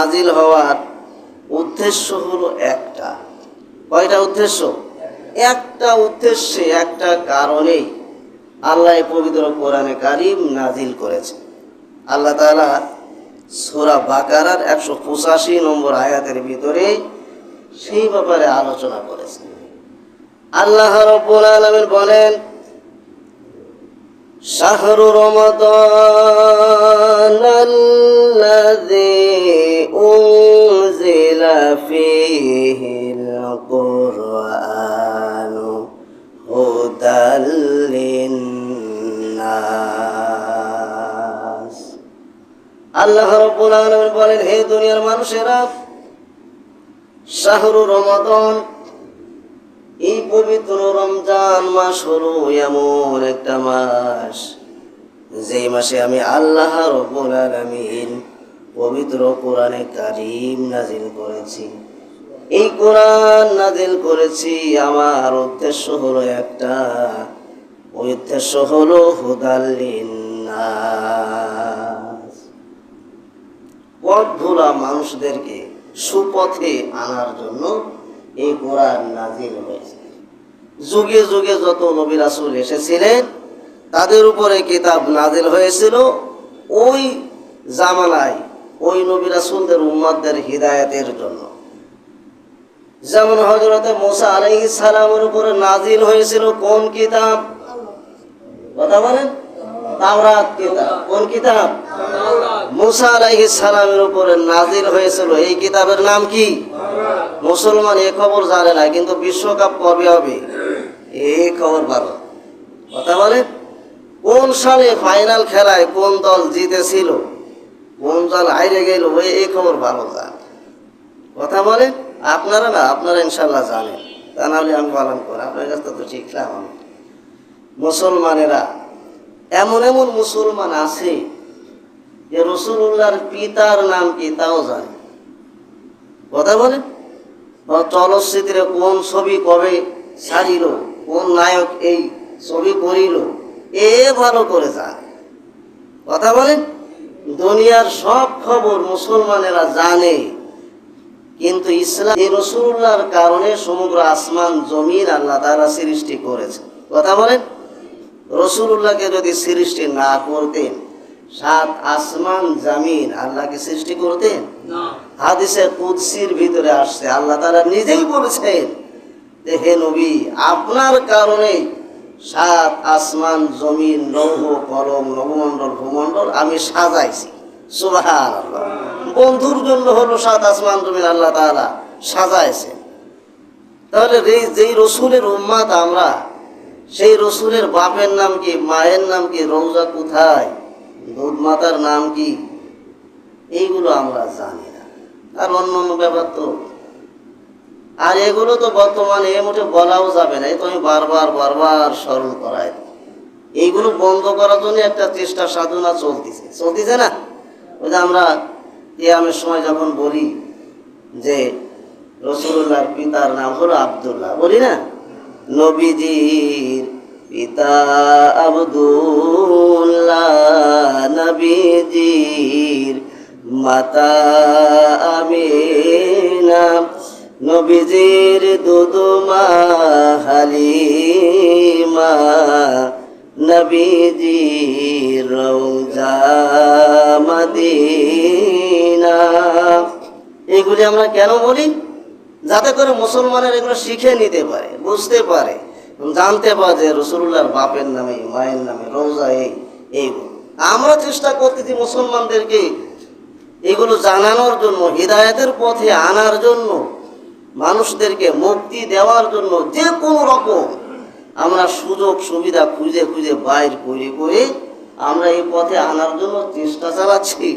নাজিল হওয়ার উদ্দেশ্য হলো একটা। কয়টা উদ্দেশ্য? একটা উদ্দেশ্যে, একটা কারণেই আল্লাহ পবিত্র কোরআনে কারিম নাজিল করেছে। আল্লাহ তালা সোরা বাকারার একশো পঁচাশি নম্বর আয়াতের ভিতরে সেই ব্যাপারে আলোচনা করেছে আল্লাহ রব্বুল আলমের বলেন, শাহরু রমাদান أنزل فيه القرآن هدى للناس আল্লাহ রব্বুল আলামিন বলেন হে দুনিয়ার মানুষেরা শাহরু রমাদান এই পবিত্র রমজান মাস হলো এমন একটা মাস যেই মাসে আমি আল্লাহ রব্বুল আলামিন পবিত্র কোরআনে কারিম নাজিল করেছি। এই কোরআন নাজিল করেছি, আমার উদ্দেশ্য হলো একটা। উদ্দেশ্য হলো হুদাল্লিন নাস পথভোলা মানুষদেরকে সুপথে আনার জন্য এই কোরআন নাজিল হয়েছে। যুগে যুগে যত নবী রাসূল এসেছিলেন, তাদের উপরে কিতাব নাজিল হয়েছিল। ওই জামানায় ওই নবী রাসূলদের উম্মাদদের হিদায়াতের জন্য। যেমন হজরতে মোসা আলাইহিস সালামের উপরে নাজিল হয়েছিল কোন কিতাব? কথা বলেন? তাওরাত কিতাব। কোন কিতাব? মুসা সালামের উপরে নাজিল হয়েছিল। এই কিতাবের নাম কি? মুসলমান এ খবর জানে না কিন্তু বিশ্বকাপ কবে হবে? এই খবর ভালো। কথা বলেন? কোন সালে ফাইনাল খেলায় কোন দল জিতেছিল? কোন দল হাইরে গেল ওই এই খবর ভালো জানে। কথা বলেন আপনারা না, আপনারা ইনশাল্লাহ জানেন। তা নাহলে আমি পালন করি, আপনার কাছে তো শিখলাম আমি। মুসলমানেরা, এমন এমন মুসলমান আছে যে রসুল্লাহর পিতার নাম কি তাও জানে কথা বলেন ও চলচ্চিত্রে কোন ছবি কবে ছাড়িল, কোন নায়ক এই ছবি করিল, এ ভালো করে জানে। কথা বলেন দুনিয়ার সব খবর মুসলমানেরা জানে। কিন্তু ইসলাম রসুল্লাহর কারণে সমগ্র আসমান জমিন আল্লাহ তারা সৃষ্টি করেছে। কথা বলেন? রসুল্লাহকে যদি সৃষ্টি না করতেন সাত আসমান জামিন আল্লাহকে সৃষ্টি করতেন? হাদিসে কুদসির ভিতরে আসছে আল্লাহ তারা নিজেই বলেছেন হে নবী আপনার কারণে সাত আসমান, জমিন, লৌহ, কলম নবমণ্ডল ভূমণ্ডল আমি সাজাইছি। বন্ধুর জন্য হলো সাত আসমান, জমিন আল্লাহ তাআলা সাজাইছে তাহলে যেই রসুলের উম্মাদ আমরা, সেই রসুলের বাপের নাম কি, মায়ের নাম কি রৌজা কোথায়, দুধ মাতার নাম কি, এইগুলো আমরা জানি না। আর অন্য অন্য ব্যাপার তো আর এগুলো তো বর্তমানে এ মুঠে বলাও যাবে না। তো আমি বারবার বারবার স্মরণ করাই এইগুলো বন্ধ করার জন্য একটা চেষ্টা সাধনা চলতেছে। চলতেছে না? ওই যে আমরা ইয়ামের সময় যখন বলি যে রসুল্লাহর পিতার নাম হলো আবদুল্লাহ, বলি না? নবীজির পিতা আবদুল্লাহ, নবীজির মাতা আমিনা। নবীজির দুদুমা হালিমা, নবীজির রৌজা মদিনা। এগুলি আমরা কেন বলি? যাতে করে মুসলমানের এগুলো শিখে নিতে পারে, বুঝতে পারে জানতে পারে যে রসুল্লাহর বাপের নামে, মায়ের নামে রোজা এই এইগুলো আমরা চেষ্টা করতেছি মুসলমানদেরকে এগুলো জানানোর জন্য, হৃদায়তের পথে আনার জন্য মানুষদেরকে মুক্তি দেওয়ার জন্য যে কোনো রকম আমরা সুযোগ সুবিধা খুঁজে খুঁজে বাইর করে করে আমরা এই পথে আনার জন্য চেষ্টা চালাচ্ছি।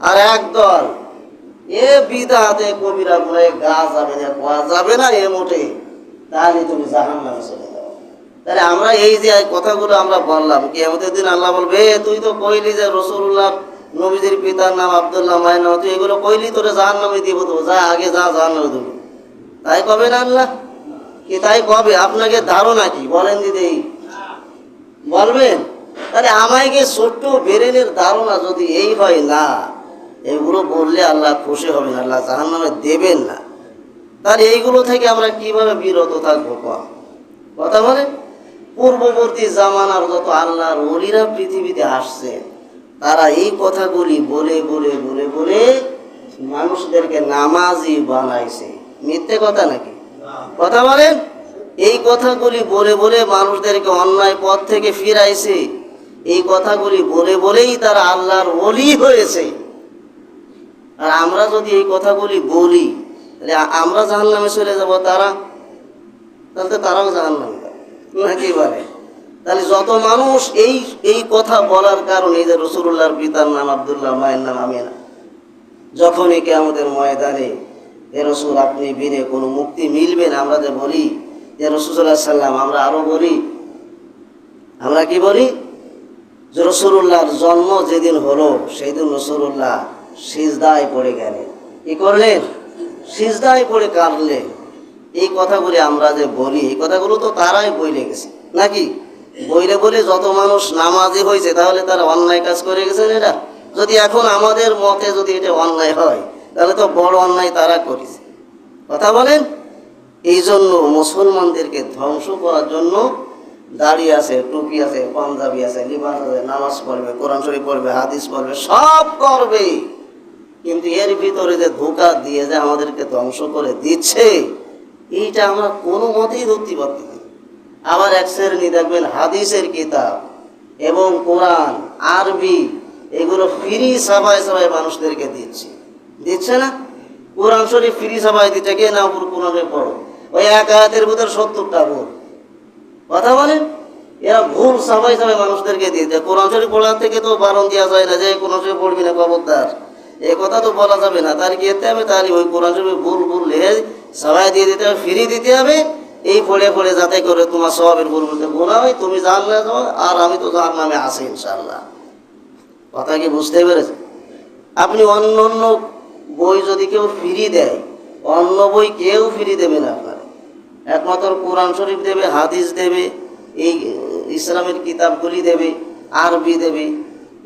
আর একদল এ বিদাতে কবিরা গুণে গা যাবে না কোয়া যাবে না এ মোটে তাহলে তুমি জাহান নামে চলে তাহলে আমরা এই যে কথাগুলো আমরা বললাম কি আমাদের দিন আল্লাহ বলবে "এ, তুই তো কইলি যে রসুল্লাহ নবীজির পিতার নাম আবদুল্লাহ নাম তুই এগুলো কইলি তোরে জাহান নামে দিব তো যা আগে যা জাহান নামে দেবো। তাই কবে না আল্লাহ। কি তাই কবে আপনাকে ধারণা কি? বলেন দিদি। বলবেন? তাহলে আমায় কি ছোট্ট বেরেনের ধারণা যদি এই হয়, না, এগুলো বললে আল্লাহ খুশি হবেন, আল্লাহ জাহান নামে দেবেন না। তাহলে এইগুলো থেকে আমরা কীভাবে বিরত থাকব কথা বলে? পূর্ববর্তী জামানার যত আল্লাহর ওলিরা পৃথিবীতে আসছে, তারা এই কথাগুলি বলে বলে বলে বলে মানুষদেরকে নামাজি বানাইছে। মিথ্যে কথা নাকি? কথা বলেন। এই কথাগুলি বলে বলে মানুষদেরকে অন্যায় পথ থেকে ফিরাইছে। এই কথাগুলি বলে বলেই তারা আল্লাহর ওলি হয়েছে। আর আমরা যদি এই কথাগুলি বলি, তাহলে আমরা জাহান নামে চলে যাব তারা? তাহলে তো তারাও জাহান নামে নাকি বলে? তাহলে যত মানুষ এই এই কথা বলার কারণে এই যে রসুল্লাহর পিতার নাম আবদুল্লাহ, মায়ের নাম আমিনা, যখনই কে আমাদের ময়দানে এ রসুল, আপনি বীরে কোনো মুক্তি মিলবে না, আমরা যে বলি, যে রসুল্লাহ সাল্লাম, আমরা আরও বলি। আমরা কি বলি? যে রসুল্লাহর জন্ম যেদিন হলো সেই দিন রসুল্লাহ সিজদায় পড়ে গেলেন। কি করলেন? সিজদায় পড়ে কাঁদলেন। এই কথাগুলি আমরা যে বলি, এই কথাগুলো তো তারাই বইলে গেছে। নাকি? বইলে বলে যত মানুষ নামাজি হয়েছে, তাহলে তারা অন্যায় কাজ করে গেছেন এটা যদি এখন আমাদের মতে যদি এটা অন্যায় হয় তাহলে তো বড় অন্যায় তারা করেছে। কথা বলেন? এই জন্য মুসলমানদেরকে ধ্বংস করার জন্য দাড়ি আছে, টুপি আছে, পাঞ্জাবি আছে, লিবাস আছে, নামাজ পড়বে, কোরআন শরীফ পড়বে, হাদিস পড়বে, সব করবে। কিন্তু এর ভিতরে যে ধোকা দিয়ে যে আমাদেরকে ধ্বংস করে দিচ্ছে, এইটা আমরা কোনো মতেই ধরতে পারতে। আবার এক শ্রেণি দেখবেন হাদিসের কিতাব এবং কোরআন, আরবি, এগুলো ফ্রি সবাই সবাই মানুষদেরকে দিচ্ছে। দিচ্ছে না? কোরআন শরীফ ফ্রি সবাই দিচ্ছে, কে না উপর কোরআনে পড়ো? ওই এক আয়াতের ভিতর সত্তরটা ভুল। কথা বলেন? এরা ভুল সবাই সবাই মানুষদেরকে দিয়েছে। কোরআন শরীফ পড়ার থেকে তো বারণ দেওয়া যায় না যে কোরআন শরীফ পড়বি না, খবরদার। এ কথা তো বলা যাবে না। তার কি হবে? তাহলে ওই কোরআন শরীফ ভুল ভুল লিখে সবাই দিয়ে দিতে হবে, ফ্রি দিতে হবে। এই পড়ে পড়ে যাতে করে তোমার সবের ভুল বলতে গোনা হয়, তুমি জান না যাও আর আমি তো জাহার নামে আসি ইনশাল্লাহ কথা কি বুঝতে পেরেছেন? আপনি অন্য অন্য বই যদি কেউ ফিরি দেয়, অন্য বই কেউ ফিরি দেবে না আপনার। একমাত্র কোরআন শরীফ দেবে, হাদিস দেবে, এই ইসলামের কিতাবগুলি দেবে, আরবি দেবে।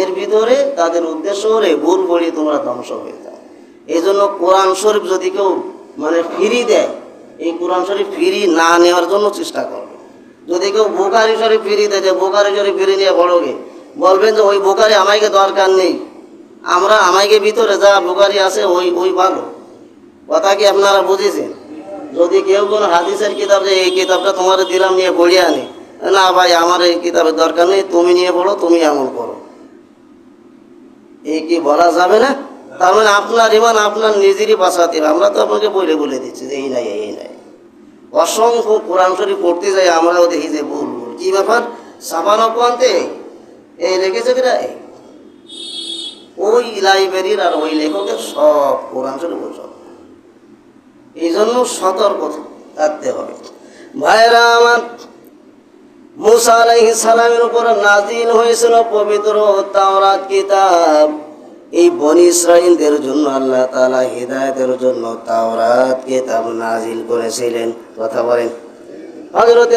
এর ভিতরে তাদের উদ্দেশ্য হলে ভুল বলি তোমরা ধ্বংস হয়ে যায় এই জন্য কোরআন শরীফ যদি কেউ মানে ফিরি দেয়, এই কোরআন শরীফ ফিরি না নেওয়ার জন্য চেষ্টা করবে। যদি কেউ বোকারি শরীফ ফ্রি দেয়, যে বোকারি শরীফ ফ্রি নিয়ে বড়গে বলবেন যে, ওই বোকারি আমাকে দরকার নেই। আমরা আমাকে ভিতরে যা বোকারি আছে, ওই ওই ভালো। কথা কি আপনারা বুঝেছেন? যদি কেউ কোনো হাদিসের কিতাব যে, এই কিতাবটা তোমার দিলাম নিয়ে পড়িয়ে আনি না ভাই, আমার এই কিতাবের দরকার নেই, তুমি নিয়ে পড়ো, তুমি আমল করো। এই কি বলা যাবে না? তার মানে আপনার ইমান আপনার নিজেরই হবে আমরা তো আপনাকে বলে বলে দিচ্ছি যে, এই নাই এই নাই। অসংখ্য কোরআন শরীফ পড়তে যাই, আমরাও দেখি যে ভুল ভুল। কি ব্যাপার? সাবান অপান্তে এই লিখেছে কিনা? ওই লাইব্রেরির আর ওই লেখকের সব কোরআন শরীফ সব। এই জন্য সতর্ক থাকতে হবে। ভাইরা আমার, মুসা আলাইহিস সালামের উপর নাজিল হয়েছিল পবিত্র তাওরাত কিতাব। এই বনি ইসরাইলদের জন্য আল্লাহ তাআলা হিদায়াতের জন্য তাওরাত কিতাব নাজিল করেছিলেন। কথা বলেন। হযরত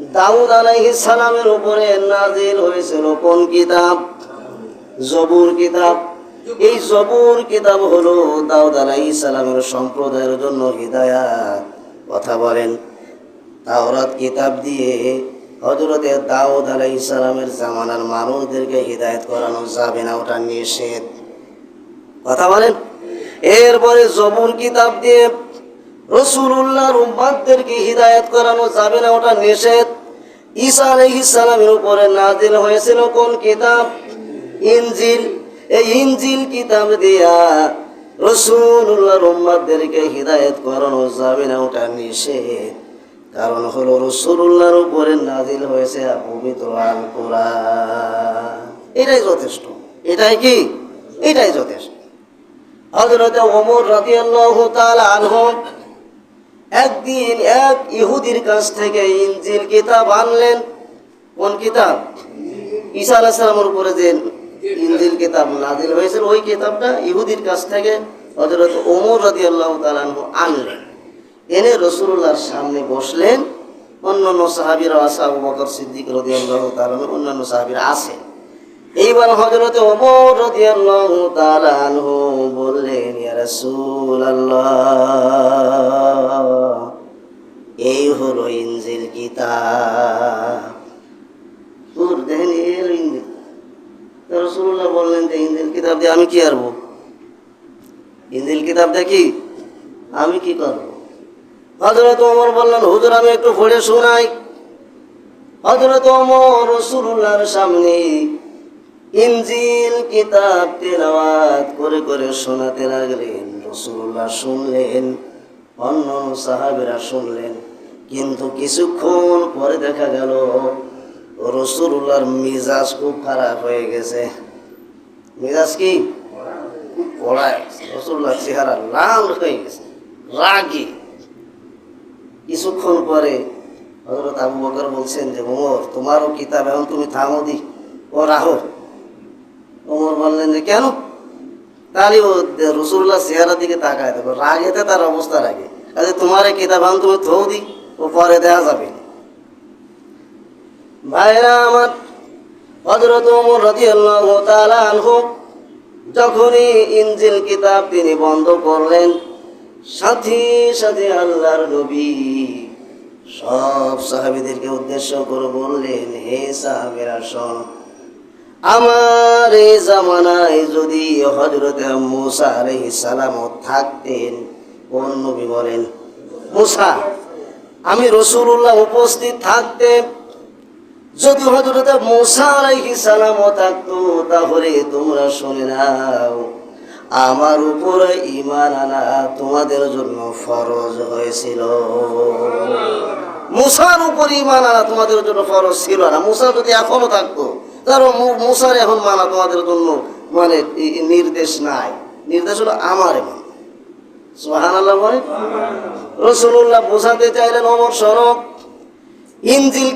দাউদ আলাইহিস সালামের উপরে নাজিল হয়েছিল কোন কিতাব? জবুর কিতাব। এই জবুর কিতাব হলো দাউদ আলাইহিস সালামের সম্প্রদায়ের জন্য হিদায়াত। কথা বলেন, তাওরাত কিতাব দিয়ে হজরতে দাউদ আলাই ইসলামের জামানার মানুষদেরকে হিদায়ত করানো যাবে না, ওটা নিষেধ। কথা বলেন, এরপরে জবুর কিতাব দিয়ে রসুল্লাহর উম্মাদদেরকে হিদায়ত করানো যাবে না, ওটা নিষেধ। ঈসা আলাইহিস সালামের উপরে নাজিল হয়েছিল কোন কিতাব? ইনজিল এই ইঞ্জিল কিতাব দিয়া রসুল্লাহর উম্মাদদেরকে হিদায়ত করানো যাবে না ওটা নিষেধ। কারণ হলো রসুল্লাহর উপরে নাজিল হয়েছে পবিত্র আল কোরআন। এটাই যথেষ্ট। এটাই কি? এটাই যথেষ্ট। হজরত ওমর রাদিয়াল্লাহু তাআলা আনহু একদিন এক ইহুদির কাছ থেকে ইঞ্জিল কিতাব আনলেন। কোন কিতাব? ঈসা আলাইহিস সালামের উপরে যে ইনজিল কিতাব নাজিল হয়েছিল ওই কিতাবটা ইহুদির কাছ থেকে হজরত ওমর রাজি আল্লাহ তালানহু আনলেন। এনে রসুল্লাহর সামনে বসলেন। অন্যান্য সাহাবিরা আসা আবু বকর সিদ্দিক রদি আল্লাহ আনহু, অন্যান্য সাহাবিরা আসে এইবার হজরত ওমর রদি আল্লাহ তালানহু বললেন ইয়া রাসূলুল্লাহ এই হলো ইনজিল কিতাব তোর দেখেন এই হলো ইনজিল রসুল্লাহ বললেন যে ইনজিল কিতাব দিয়ে আমি কি আরবো ইনজিল কিতাব দেখি আমি কি করব হজরত ওমর বললেন হুজুর, আমি একটু পড়ে শোনাই। হজরত রসুল্লাহর সামনে ইনজিল, কিতাব, তেলাওয়াত করে করে শোনাতে লাগলেন। রসুল্লাহ শুনলেন, অন্য সাহাবেরা শুনলেন, কিন্তু কিছুক্ষণ পরে দেখা গেল রসুল্লাহর মিজাজ খুব খারাপ হয়ে গেছে। মিজাজ কি? পড়ায় রসুল্লাহ চেহারা লাল হয়ে গেছে, রাগি। কিছুক্ষণ পরে হজরত আবু বকর বলছেন যে, ওমর, তোমারও কিতাব এখন তুমি থামো দি। ও রাহো। ওমর বললেন যে, কেন? তাহলে ও রসুল্লাহ চেহারার দিকে তাকায়, দেখো রাগেতে তার অবস্থা রাগে। আরে তোমার কিতাব এখন তুমি থৌ দি, ও পরে দেওয়া যাবে। ভাইরা আমার হজরত ওমর তাআলা আনহু, যখনই ইনজিল কিতাব তিনি বন্ধ করলেন সাথে সাথে আল্লাহর নবী সব সাহাবীদেরকে উদ্দেশ্য করে বললেন, হে সাহাবীরা, শোন, আমার এই জামানায় যদি হজরত মুসা আলাইহিস সালাম থাকতেন, কোন নবী বলেন? মুসা, আমি রসুল্লাহ উপস্থিত থাকতে যদি হজরত মুসা আলাইহিস সালাম থাকতো, তাহলে তোমরা শুনে নাও আমার উপরে ইমান আনা তোমাদের জন্য ফরজ হয়েছিল। মুসার উপর ইমান আনা তোমাদের জন্য ফরজ ছিল না। মুসা যদি এখনও থাকতো তার মুসার এখন মানা তোমাদের জন্য মানে নির্দেশ নাই। নির্দেশ হলো আমার বোঝাতে চাইলেন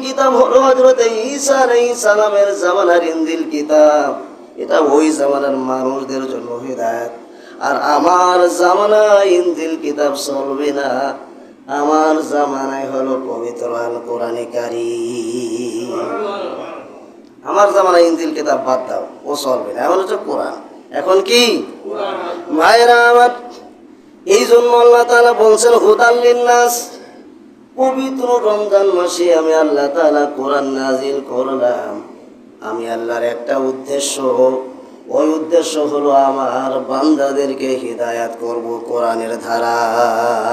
কিতাব হলো হজরত ঈসা আলাইহিস সালামের জামানার ইনজিল কিতাব। এটা ওই জামানার মানুষদের জন্য হিদায়াত। আর আমার জামানায় ইন্দিল কিতাব চলবে না। আমার জামানায় হলো পবিত্র আল কোরআনে কারীম। আমার জামানায় ইনজিল কিতাব বাদ দাও, ও চলবে না। এখন হচ্ছে কোরআন। এখন কি? ভাইরা আমার এই জন্য আল্লাহ তাআলা বলছেন হুদাল্লিন নাস পবিত্র রমজান মাসে আমি আল্লাহ তাআলা কোরআন নাজিল করলাম। আমি আল্লাহর একটা উদ্দেশ্য। ওই উদ্দেশ্য হলো আমার বান্দাদেরকে হিদায়াত করব কোরআনের ধারা।